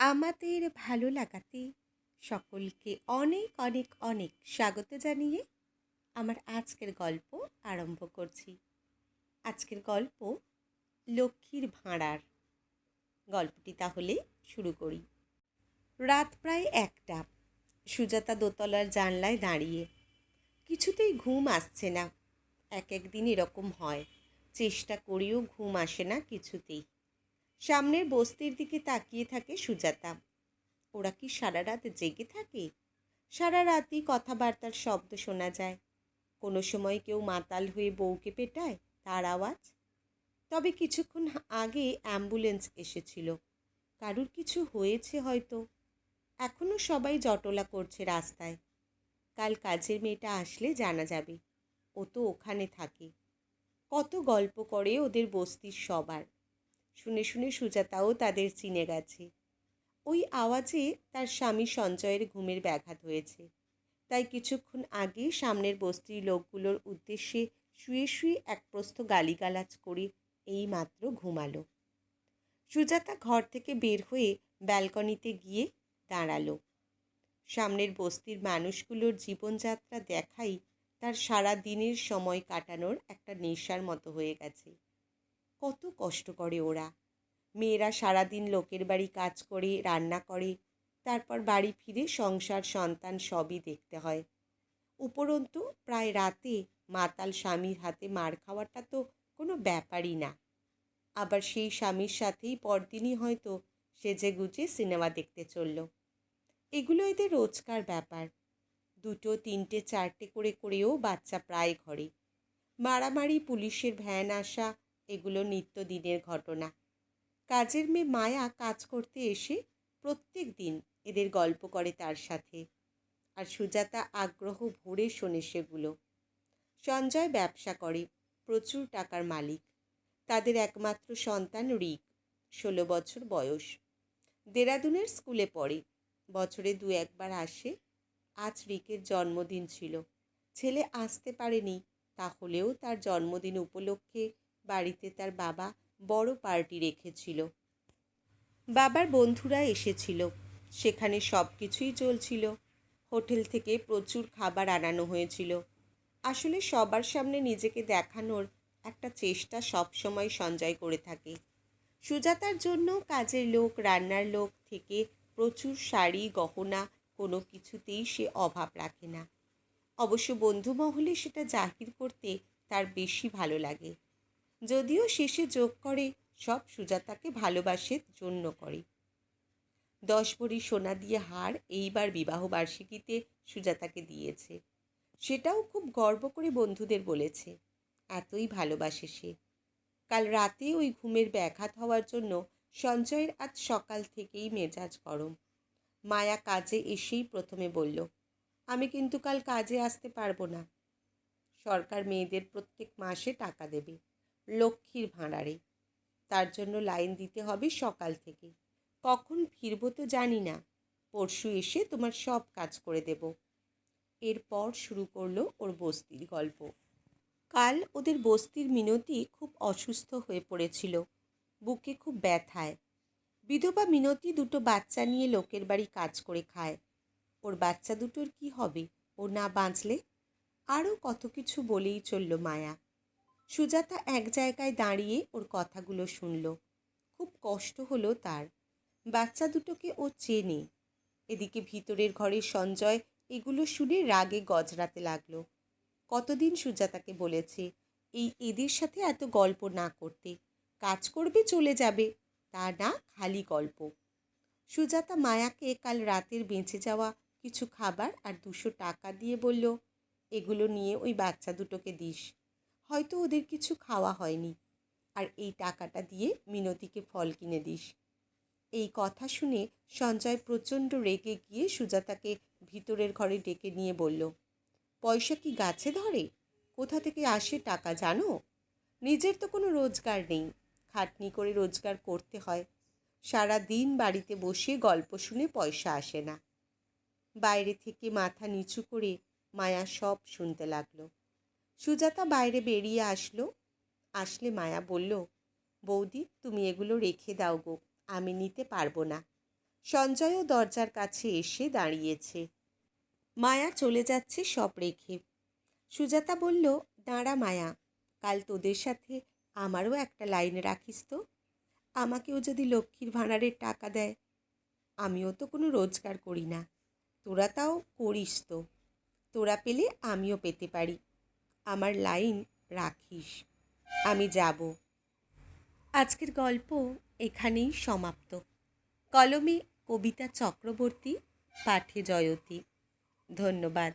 আমাদের ভালো লাগাতে সকলকে অনেক অনেক অনেক স্বাগত জানিয়ে আমার আজকের গল্প আরম্ভ করছি। আজকের গল্প লক্ষ্মীর ভাঁড়ার। গল্পটি তাহলে শুরু করি। রাত প্রায় একটা। সুজাতা দোতলার জানলায় দাঁড়িয়ে। কিছুতেই ঘুম আসছে না। এক এক দিন এরকম হয়। চেষ্টা করেও ঘুম আসে না কিছুতেই। সামনের বস্তির দিকে তাকিয়ে থাকে সুজাতা। ওরা কি সারা রাত জেগে থাকে? সারা রাতই কথাবার্তার শব্দ শোনা যায়। কোনো সময় কেউ মাতাল হয়ে বউকে পেটায়, তার আওয়াজ। তবে কিছুক্ষণ আগে অ্যাম্বুলেন্স এসেছিল। কারুর কিছু হয়েছে হয়তো। এখনও সবাই জটলা করছে রাস্তায়। কাল কাজের মেয়েটা আসলে জানা যাবে। ও তো ওখানে থাকে। কত গল্প করে ওদের বস্তির সবার। শুনে শুনে সুজাতাও তাদের চিনে গেছে। ওই আওয়াজে তার স্বামী সঞ্জয়ের ঘুমের ব্যাঘাত হয়েছে। তাই কিছুক্ষণ আগে সামনের বস্তির লোকগুলোর উদ্দেশ্যে শুয়ে শুয়ে এক প্রস্থ গালিগালাজ করে এই মাত্র ঘুমালো। সুজাতা ঘর থেকে বের হয়ে ব্যালকনিতে গিয়ে দাঁড়াল। সামনের বস্তির মানুষগুলোর জীবনযাত্রা দেখাই তার সারা দিনের সময় কাটানোর একটা নেশার মতো হয়ে গেছে। কত কষ্ট করে ওরা। মেয়েরা সারাদিন লোকের বাড়ি কাজ করে, রান্না করে, তারপর বাড়ি ফিরে সংসার, সন্তান সবই দেখতে হয়। উপরন্তু প্রায় রাতে মাতাল স্বামীর হাতে মার খাওয়াটা তো কোনো ব্যাপারই না। আবার সেই স্বামীর সাথেই পরদিনই হয়তো সেজে গুজে সিনেমা দেখতে চলল। এগুলো এদের রোজকার ব্যাপার। দুটো, তিনটে, চারটে করে করেও বাচ্চা প্রায় ঘরে। মারামারি, পুলিশের ভ্যান আসা এগুলো নিত্যদিনের ঘটনা। কাজের মেয়ে মায়া কাজ করতে এসে প্রত্যেক দিন এদের গল্প করে তার সাথে। আর সুজাতা আগ্রহ ভরে শোনে সেগুলো। সঞ্জয় ব্যবসা করে, প্রচুর টাকার মালিক। তাদের একমাত্র সন্তান রিক, ষোলো বছর বয়স। দেরাদুনের স্কুলে পড়ে। বছরে দু একবার আসে। আজ রিকের জন্মদিন ছিল। ছেলে আসতে পারেনি, তাহলেও তার জন্মদিন উপলক্ষে বাড়িতে তার বাবা বড় পার্টি রেখেছিল। বাবার বন্ধুরা এসেছিল। সেখানে সব কিছুই চলছিল। হোটেল থেকে প্রচুর খাবার আনানো হয়েছিল। আসলে সবার সামনে নিজেকে দেখানোর একটা চেষ্টা সব সময় সঞ্জয় করে থাকে। সুজাতার জন্য কাজের লোক, রান্নার লোক থেকে প্রচুর শাড়ি, গহনা কোনো কিছুতেই সে অভাব রাখে না। অবশ্য বন্ধু মহলে সেটা জাহির করতে তার বেশি ভালো লাগে। যদিও শেষে যোগ করে, সব সুজাতাকে ভালোবাসের জন্য করে। দশ ভরি সোনা দিয়ে হার এইবার বিবাহ বার্ষিকীতে সুজাতাকে দিয়েছে। সেটাও খুব গর্ব করে বন্ধুদের বলেছে, এতই ভালোবাসে সে। কাল রাতে ওই ঘুমের ব্যাঘাত হওয়ার জন্য সঞ্জয়ের আজ সকাল থেকেই মেজাজ গরম। মায়া কাজে এসেই প্রথমে বলল, আমি কিন্তু কাল কাজে আসতে পারব না। সরকার মেয়েদের প্রত্যেক মাসে টাকা দেবে। লক্ষ্মীর ভাঁড়ারে। তার জন্য লাইন দিতে হবে সকাল থেকে। কখন ফিরবো তো জানি না। পরশু এসে তোমার সব কাজ করে দেব। এরপর শুরু করল ওর বস্তির গল্প। কাল ওদের বস্তির মিনতি খুব অসুস্থ হয়ে পড়েছিল। বুকে খুব ব্যথায়। বিধবা মিনতি দুটো বাচ্চা নিয়ে লোকের বাড়ি কাজ করে খায়। ওর বাচ্চা দুটোর কি হবে? ও না বাঁচলে? আরও কত কিছু বলেই চলল মায়া। সুজাতা এক জায়গায় দাঁড়িয়ে ওর কথাগুলো শুনল। খুব কষ্ট হলো তার। বাচ্চা দুটোকে ও চেনে। এদিকে ভিতরের ঘরের সঞ্জয় এগুলো শুনে রাগে গজরাতে লাগল। কতদিন সুজাতাকে বলেছে, এই এদের সাথে এত গল্প না করতে। কাজ করবে, চলে যাবে। তা না, খালি গল্প। সুজাতা মায়াকে কাল রাতের বেঁচে যাওয়া কিছু খাবার আর দুশো টাকা দিয়ে বলল, এগুলো নিয়ে ওই বাচ্চা দুটোকে দিস। হয়তো ওদের কিছু খাওয়া হয়নি। আর এই টাকাটা দিয়ে মিনতিকে ফল কিনে দিস। এই কথা শুনে সঞ্জয় প্রচণ্ড রেগে গিয়ে সুজাতাকে ভিতরের ঘরে ডেকে নিয়ে বলল, পয়সা কি গাছে ধরে? কোথা থেকে আসে টাকা জানো? নিজের তো কোনো রোজগার নেই। খাটনি করে রোজগার করতে হয়। সারা দিন বাড়িতে বসে গল্প শুনে পয়সা আসে না। বাইরে থেকে মাথা নিচু করে মায়া সব শুনতে লাগল। সুজাতা বাইরে বেরিয়ে আসলো। আসলে মায়া বলল, বৌদি, তুমি এগুলো রেখে দাও গো, আমি নিতে পারব না। সঞ্জয়ও দরজার কাছে এসে দাঁড়িয়েছে। মায়া চলে যাচ্ছে সব রেখে। সুজাতা বলল, দাঁড়া মায়া, কাল তোদের সাথে আমারও একটা লাইন রাখিস তো। আমাকেও যদি লক্ষ্মীর ভাণ্ডারের টাকা দেয়, আমিও তো কোনো রোজগার করি না। তোরা তাও করিস তো। তোরা পেলে আমিও পেতে পারি। আমার লাইন রাখিস, আমি যাব। আজকের গল্প এখানেই সমাপ্ত। কলমে কবিতা চক্রবর্তী, পাঠে জয়তী। ধন্যবাদ।